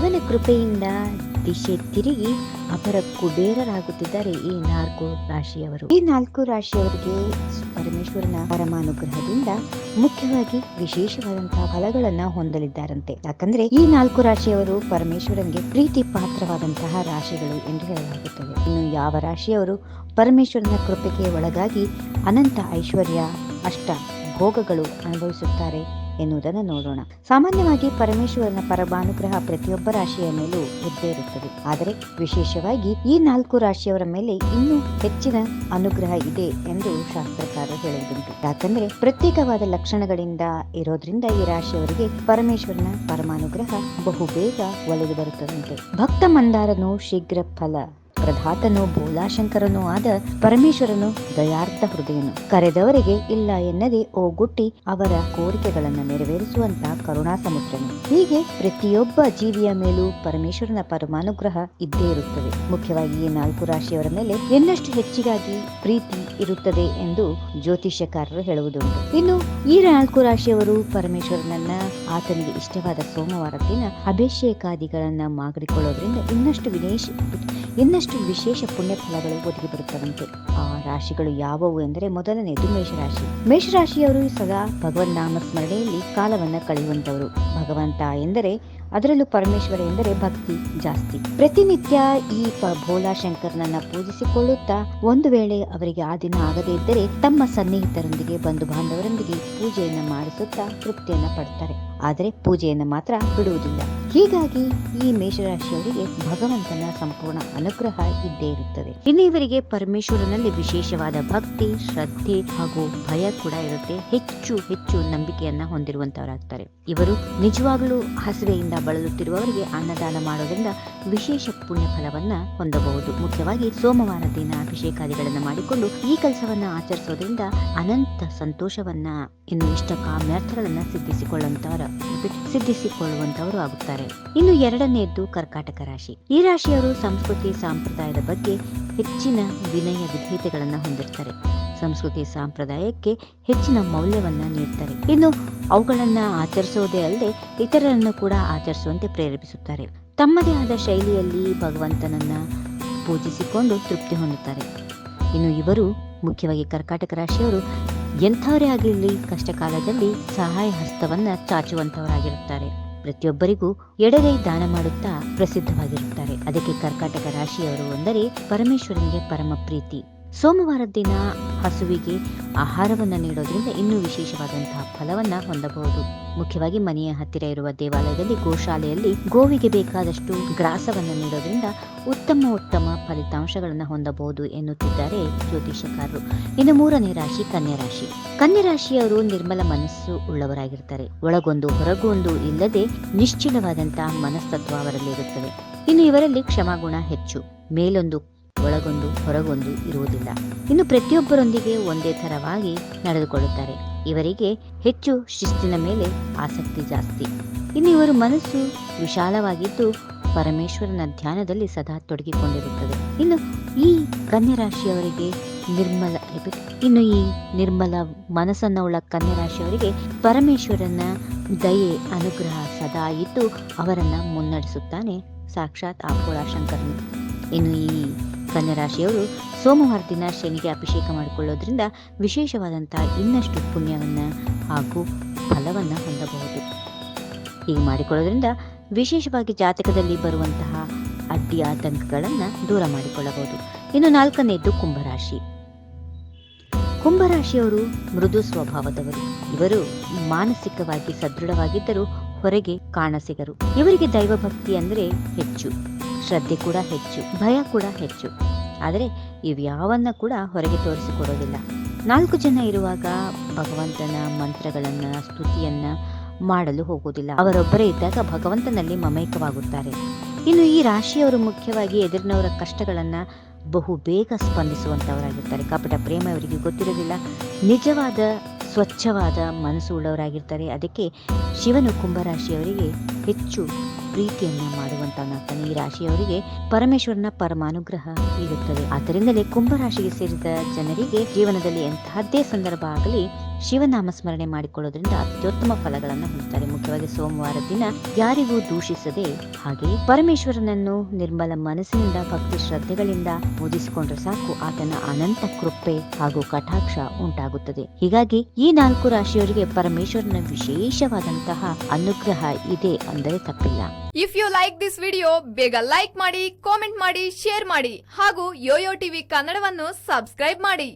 ಶಿವನ ಕೃಪೆಯಿಂದ ದಿಶೆ ತಿರುಗಿ ಅವರ ಕುಬೇರರಾಗುತ್ತಿದ್ದಾರೆ ಈ ನಾಲ್ಕು ರಾಶಿಯವರು. ಈ ನಾಲ್ಕು ರಾಶಿಯವರಿಗೆ ಪರಮೇಶ್ವರನ ಪರಮಾನುಗ್ರಹದಿಂದ ಮುಖ್ಯವಾಗಿ ವಿಶೇಷವಾದಂತಹ ಫಲಗಳನ್ನ ಹೊಂದಲಿದ್ದಾರಂತೆ. ಯಾಕಂದ್ರೆ ಈ ನಾಲ್ಕು ರಾಶಿಯವರು ಪರಮೇಶ್ವರನಿಗೆ ಪ್ರೀತಿ ಪಾತ್ರವಾದಂತಹ ರಾಶಿಗಳು ಎಂದು ಹೇಳಲಾಗುತ್ತದೆ. ಇನ್ನು ಯಾವ ರಾಶಿಯವರು ಪರಮೇಶ್ವರನ ಕೃಪೆಗೆ ಒಳಗಾಗಿ ಅನಂತ ಐಶ್ವರ್ಯ, ಅಷ್ಟ ಭೋಗಗಳು ಅನುಭವಿಸುತ್ತಾರೆ ಎನ್ನುವುದನ್ನು ನೋಡೋಣ. ಸಾಮಾನ್ಯವಾಗಿ ಪರಮೇಶ್ವರನ ಪರಮಾನುಗ್ರಹ ಪ್ರತಿಯೊಬ್ಬ ರಾಶಿಯ ಮೇಲೂ ಇದ್ದೇ ಇರುತ್ತದೆ ಆದರೆ ವಿಶೇಷವಾಗಿ ಈ ನಾಲ್ಕು ರಾಶಿಯವರ ಮೇಲೆ ಇನ್ನೂ ಹೆಚ್ಚಿನ ಅನುಗ್ರಹ ಇದೆ ಎಂದು ಶಾಸ್ತ್ರಕಾರರು ಹೇಳುವುದುಂಟು. ಯಾಕಂದ್ರೆ ಪ್ರತ್ಯೇಕವಾದ ಲಕ್ಷಣಗಳಿಂದ ಇರೋದ್ರಿಂದ ಈ ರಾಶಿಯವರಿಗೆ ಪರಮೇಶ್ವರನ ಪರಮಾನುಗ್ರಹ ಬಹುಬೇಗ ಒಲಿದು ಬರುತ್ತದೆ ಭಕ್ತ ಮಂದಾರನು ಶೀಘ್ರ ಫಲ ಪ್ರಧಾತನು ಭೋಲಾಶಂಕರನೂ ಆದ ಪರಮೇಶ್ವರನು ದಯಾರ್ಥ ಹೃದಯನು. ಕರೆದವರಿಗೆ ಇಲ್ಲ ಎನ್ನದೆ ಓಗುಟ್ಟಿ ಅವರ ಕೋರಿಕೆಗಳನ್ನು ನೆರವೇರಿಸುವಂತ ಕರುಣಾ ಸಮುದ್ರನು ಹೀಗೆ ಪ್ರತಿಯೊಬ್ಬ ಜೀವಿಯ ಮೇಲೂ ಪರಮೇಶ್ವರನ ಪರಮಾನುಗ್ರಹ ಇದ್ದೇ ಇರುತ್ತದೆ. ಮುಖ್ಯವಾಗಿ ಈ ನಾಲ್ಕು ರಾಶಿಯವರ ಮೇಲೆ ಇನ್ನಷ್ಟು ಹೆಚ್ಚಿಗಾಗಿ ಪ್ರೀತಿ ಇರುತ್ತದೆ ಎಂದು ಜ್ಯೋತಿಷ್ಯಕಾರರು ಹೇಳುವುದುಂಟು. ಇನ್ನು ಈ ನಾಲ್ಕು ರಾಶಿಯವರು ಪರಮೇಶ್ವರನನ್ನ ಆತನಿಗೆ ಇಷ್ಟವಾದ ಸೋಮವಾರ ದಿನ ಅಭಿಷೇಕಾದಿಗಳನ್ನ ಮಾಡಿಕೊಳ್ಳೋದ್ರಿಂದ ಇನ್ನಷ್ಟು ವಿನೇಶ ಇನ್ನಷ್ಟು ವಿಶೇಷ ಪುಣ್ಯ ಫಲಗಳು ಒದಗಿ ಬರುತ್ತವಂತೆ. ಆ ರಾಶಿಗಳು ಯಾವುವು ಎಂದರೆ ಮೊದಲನೆಯದು ಮೇಷರಾಶಿ. ಮೇಷರಾಶಿಯವರು ಸದಾ ಭಗವನ್ ನಾಮ ಸ್ಮರಣೆಯಲ್ಲಿ ಕಾಲವನ್ನು ಕಳೆಯುವಂತವರು. ಭಗವಂತ ಎಂದರೆ ಅದರಲ್ಲೂ ಪರಮೇಶ್ವರ ಎಂದರೆ ಭಕ್ತಿ ಜಾಸ್ತಿ. ಪ್ರತಿನಿತ್ಯ ಈ ಭೋಲಾ ಶಂಕರನನ್ನ ಪೂಜಿಸಿಕೊಳ್ಳುತ್ತಾ ಒಂದು ವೇಳೆ ಅವರಿಗೆ ಆ ದಿನ ಆಗದೇ ಇದ್ದರೆ ತಮ್ಮ ಸನ್ನಿಹಿತರೊಂದಿಗೆ, ಬಂಧು ಬಾಂಧವರೊಂದಿಗೆ ಪೂಜೆಯನ್ನು ಮಾಡಿಸುತ್ತಾ ತೃಪ್ತಿಯನ್ನು ಪಡ್ತಾರೆ. ಆದರೆ ಪೂಜೆಯನ್ನು ಮಾತ್ರ ಬಿಡುವುದಿಲ್ಲ. ಹೀಗಾಗಿ ಈ ಮೇಷರಾಶಿಯವರಿಗೆ ಭಗವಂತನ ಸಂಪೂರ್ಣ ಅನುಗ್ರಹ ಇದ್ದೇ ಇರುತ್ತದೆ. ಇನ್ನು ಇವರಿಗೆ ಪರಮೇಶ್ವರನಲ್ಲಿ ವಿಶೇಷವಾದ ಭಕ್ತಿ, ಶ್ರದ್ಧೆ ಹಾಗೂ ಭಯ ಕೂಡ ಇರುತ್ತೆ. ಹೆಚ್ಚು ಹೆಚ್ಚು ನಂಬಿಕೆಯನ್ನ ಹೊಂದಿರುವಂತವರಾಗ್ತಾರೆ. ಇವರು ನಿಜವಾಗಲೂ ಹಸಿವೆಯಿಂದ ಬಳಲುತ್ತಿರುವವರಿಗೆ ಅನ್ನದಾನ ಮಾಡೋದ್ರಿಂದ ವಿಶೇಷ ಪುಣ್ಯ ಫಲವನ್ನ ಹೊಂದಬಹುದು. ಮುಖ್ಯವಾಗಿ ಸೋಮವಾರ ದಿನ ಅಭಿಷೇಕಾದಿಗಳನ್ನು ಮಾಡಿಕೊಂಡು ಈ ಕೆಲಸವನ್ನ ಆಚರಿಸೋದ್ರಿಂದ ಅನಂತ ಸಂತೋಷವನ್ನ, ಇನ್ನು ಇಷ್ಟ ಕಾಮ್ಯಾರ್ಥಗಳನ್ನ ಸಿದ್ಧಿಸಿಕೊಳ್ಳುವಂತವರ, ಸಿದ್ಧಿಸಿಕೊಳ್ಳುವಂತವರು ಆಗುತ್ತಾರೆ ಇನ್ನು ಎರಡನೆಯದ್ದು ಕರ್ಕಾಟಕ ರಾಶಿ. ಈ ರಾಶಿಯವರು ಸಂಸ್ಕೃತಿ, ಸಂಪ್ರದಾಯದ ಬಗ್ಗೆ ಹೆಚ್ಚಿನ ವಿನಯ ವಿಧೇಯತೆಗಳನ್ನ ಹೊಂದಿರ್ತಾರೆ. ಸಂಸ್ಕೃತಿ, ಸಂಪ್ರದಾಯಕ್ಕೆ ಹೆಚ್ಚಿನ ಮೌಲ್ಯವನ್ನ ನೀಡ್ತಾರೆ. ಇನ್ನು ಅವುಗಳನ್ನ ಆಚರಿಸೋದೇ ಅಲ್ಲದೆ ಇತರರನ್ನು ಕೂಡ ಆಚರಿಸುವಂತೆ ಪ್ರೇರೇಪಿಸುತ್ತಾರೆ. ತಮ್ಮದೇ ಆದ ಶೈಲಿಯಲ್ಲಿ ಭಗವಂತನನ್ನ ಪೂಜಿಸಿಕೊಂಡು ತೃಪ್ತಿ ಹೊಂದುತ್ತಾರೆ. ಇನ್ನು ಇವರು ಮುಖ್ಯವಾಗಿ ಕರ್ಕಾಟಕ ರಾಶಿಯವರು ಎಂಥವರೇ ಆಗಿರಲಿ ಕಷ್ಟ ಕಾಲದಲ್ಲಿ ಸಹಾಯ ಹಸ್ತವನ್ನ ಚಾಚುವಂತವರಾಗಿರುತ್ತಾರೆ ಪ್ರತಿಯೊಬ್ಬರಿಗೂ ಎಡಗೈ ದಾನ ಮಾಡುತ್ತಾ ಪ್ರಸಿದ್ಧವಾಗಿರುತ್ತಾರೆ. ಅದಕ್ಕೆ ಕರ್ಕಾಟಕ ರಾಶಿಯವರು ಅಂದರೆ ಪರಮೇಶ್ವರನಿಗೆ ಪರಮ ಪ್ರೀತಿ. ಸೋಮವಾರದ ದಿನ ಹಸುವಿಗೆ ಆಹಾರವನ್ನು ನೀಡೋದ್ರಿಂದ ಇನ್ನೂ ವಿಶೇಷವಾದಂತಹ ಫಲವನ್ನ ಹೊಂದಬಹುದು. ಮುಖ್ಯವಾಗಿ ಮನೆಯ ಹತ್ತಿರ ಇರುವ ದೇವಾಲಯದಲ್ಲಿ, ಗೋಶಾಲೆಯಲ್ಲಿ ಗೋವಿಗೆ ಬೇಕಾದಷ್ಟು ಗ್ರಾಸವನ್ನು ನೀಡೋದ್ರಿಂದ ಉತ್ತಮ ಉತ್ತಮ ಫಲಿತಾಂಶಗಳನ್ನು ಹೊಂದಬಹುದು ಎನ್ನುತ್ತಿದ್ದಾರೆ ಜ್ಯೋತಿಷಕಾರರು ಇನ್ನು ಮೂರನೇ ರಾಶಿ, ಕನ್ಯಾ ರಾಶಿ. ಕನ್ಯಾ ರಾಶಿಯವರು ನಿರ್ಮಲ ಮನಸ್ಸು ಉಳ್ಳವರಾಗಿರ್ತಾರೆ. ಒಳಗೊಂದು, ಹೊರಗೊಂದು ಇಲ್ಲದೆ ನಿಶ್ಚಲವಾದಂತಹ ಮನಸ್ತತ್ವ ಅವರಲ್ಲಿ ಇರುತ್ತದೆ ಇನ್ನು ಇವರಲ್ಲಿ ಕ್ಷಮಾಗುಣ ಹೆಚ್ಚು. ಮೇಲೊಂದು ಒಳಗೊಂದು, ಹೊರಗೊಂದು ಇರುವುದಿಲ್ಲ. ಇನ್ನು ಪ್ರತಿಯೊಬ್ಬರೊಂದಿಗೆ ಒಂದೇ ತರವಾಗಿ ನಡೆದುಕೊಳ್ಳುತ್ತಾರೆ. ಇವರಿಗೆ ಹೆಚ್ಚು ಶಿಸ್ತಿನ ಮೇಲೆ ಆಸಕ್ತಿ ಜಾಸ್ತಿ. ಇನ್ನು ಇವರ ಮನಸ್ಸು ವಿಶಾಲವಾಗಿದ್ದು ಪರಮೇಶ್ವರನ ಧ್ಯಾನದಲ್ಲಿ ಸದಾ ತೊಡಗಿಕೊಂಡಿರುತ್ತದೆ. ಇನ್ನು ಈ ಕನ್ಯಾ ರಾಶಿಯವರಿಗೆ ನಿರ್ಮಲ. ಇನ್ನು ಈ ನಿರ್ಮಲ ಮನಸ್ಸನ್ನು ಉಳ್ಳ ಕನ್ಯಾ ರಾಶಿಯವರಿಗೆ ಪರಮೇಶ್ವರನ ದಯೆ, ಅನುಗ್ರಹ ಸದಾ ಇದ್ದು ಅವರನ್ನ ಮುನ್ನಡೆಸುತ್ತಾನೆ. ಸಾಕ್ಷಾತ್ ಆ ಶಂಕರನು ಇನ್ನು ಈ ಕನ್ಯಾ ರಾಶಿಯವರು ಸೋಮವಾರ ದಿನ ಶನಿಗೆ ಅಭಿಷೇಕ ಮಾಡಿಕೊಳ್ಳೋದ್ರಿಂದ ವಿಶೇಷವಾದಂತಹ ಇನ್ನಷ್ಟು ಪುಣ್ಯವನ್ನ ಹಾಗೂ ಫಲವನ್ನ ಹೊಂದಬಹುದು. ಹೀಗೆ ಮಾಡಿಕೊಳ್ಳೋದ್ರಿಂದ ವಿಶೇಷವಾಗಿ ಜಾತಕದಲ್ಲಿ ಬರುವಂತಹ ಅಡ್ಡಿ ಆತಂಕಗಳನ್ನ ದೂರ ಮಾಡಿಕೊಳ್ಳಬಹುದು. ಇನ್ನು ನಾಲ್ಕನೆಯದ್ದು ಕುಂಭರಾಶಿ. ಕುಂಭರಾಶಿಯವರು ಮೃದು ಸ್ವಭಾವದವರು. ಇವರು ಮಾನಸಿಕವಾಗಿ ಸದೃಢವಾಗಿದ್ದರೂ ಹೊರಗೆ ಕಾಣಸಿಗರು. ಇವರಿಗೆ ದೈವ ಭಕ್ತಿ ಅಂದ್ರೆ ಹೆಚ್ಚು. ಶ್ರದ್ಧೆ ಕೂಡ ಹೆಚ್ಚು, ಭಯ ಕೂಡ ಹೆಚ್ಚು. ಆದರೆ ಇವ್ಯಾವನ್ನ ಕೂಡ ಹೊರಗೆ ತೋರಿಸಿಕೊಡೋದಿಲ್ಲ. ನಾಲ್ಕು ಜನ ಇರುವಾಗ ಭಗವಂತನ ಮಂತ್ರಗಳನ್ನ, ಸ್ತುತಿಯನ್ನ ಮಾಡಲು ಹೋಗುವುದಿಲ್ಲ. ಅವರೊಬ್ಬರೇ ಇದ್ದಾಗ ಭಗವಂತನಲ್ಲಿ ಮಮೈಕವಾಗುತ್ತಾರೆ. ಇನ್ನು ಈ ರಾಶಿಯವರು ಮುಖ್ಯವಾಗಿ ಎದುರಿನವರ ಕಷ್ಟಗಳನ್ನ ಬಹು ಬೇಗ ಸ್ಪಂದಿಸುವಂತವರಾಗಿರ್ತಾರೆ. ಕಪಟ ಪ್ರೇಮ ಅವರಿಗೆ ಗೊತ್ತಿರೋದಿಲ್ಲ. ನಿಜವಾದ, ಸ್ವಚ್ಛವಾದ ಮನಸ್ಸು ಉಳ್ಳವರಾಗಿರ್ತಾರೆ. ಅದಕ್ಕೆ ಶಿವನು ಕುಂಭರಾಶಿಯವರಿಗೆ ಹೆಚ್ಚು ಪ್ರೀತಿಯನ್ನ ಮಾಡುವಂತಹ ಈ ರಾಶಿಯವರಿಗೆ ಪರಮೇಶ್ವರನ ಪರಮಾನುಗ್ರಹ ಇರುತ್ತದೆ ಆದ್ದರಿಂದಲೇ ಕುಂಭರಾಶಿಗೆ ಸೇರಿದ ಜನರಿಗೆ ಜೀವನದಲ್ಲಿ ಎಂತಹದ್ದೇ ಸಂದರ್ಭ ಆಗಲಿ ಶಿವನಾಮ ಸ್ಮರಣೆ ಮಾಡಿಕೊಳ್ಳೋದ್ರಿಂದ ಅತ್ಯುತ್ತಮ ಫಲಗಳನ್ನು ಹೊಂದುತ್ತಾರೆ. ಮುಖ್ಯವಾಗಿ ಸೋಮವಾರ ದಿನ ಯಾರಿಗೂ ದೂಷಿಸದೆ ಹಾಗೆ ಪರಮೇಶ್ವರನನ್ನು ನಿರ್ಮಲ ಮನಸ್ಸಿನಿಂದ, ಭಕ್ತಿ ಶ್ರದ್ಧೆಗಳಿಂದ ಪೂಜಿಸಿಕೊಂಡ್ರೆ ಸಾಕು. ಆತನ ಅನಂತ ಕೃಪೆ ಹಾಗೂ ಕಟಾಕ್ಷ ಉಂಟಾಗುತ್ತದೆ. ಹೀಗಾಗಿ ಈ ನಾಲ್ಕು ರಾಶಿಯವರಿಗೆ ಪರಮೇಶ್ವರನ ವಿಶೇಷವಾದಂತಹ ಅನುಗ್ರಹ ಇದೆ ಅಂದರೆ ತಪ್ಪಿಲ್ಲ. If you like this video ಬೇಗ ಲೈಕ್ ಮಾಡಿ ಕಾಮೆಂಟ್ ಮಾಡಿ ಶೇರ್ ಮಾಡಿ ಹಾಗೂ ಯೋಯೋ ಟಿವಿ ಕನ್ನಡವನ್ನು ಸಬ್ಸ್ಕ್ರೈಬ್ ಮಾಡಿ.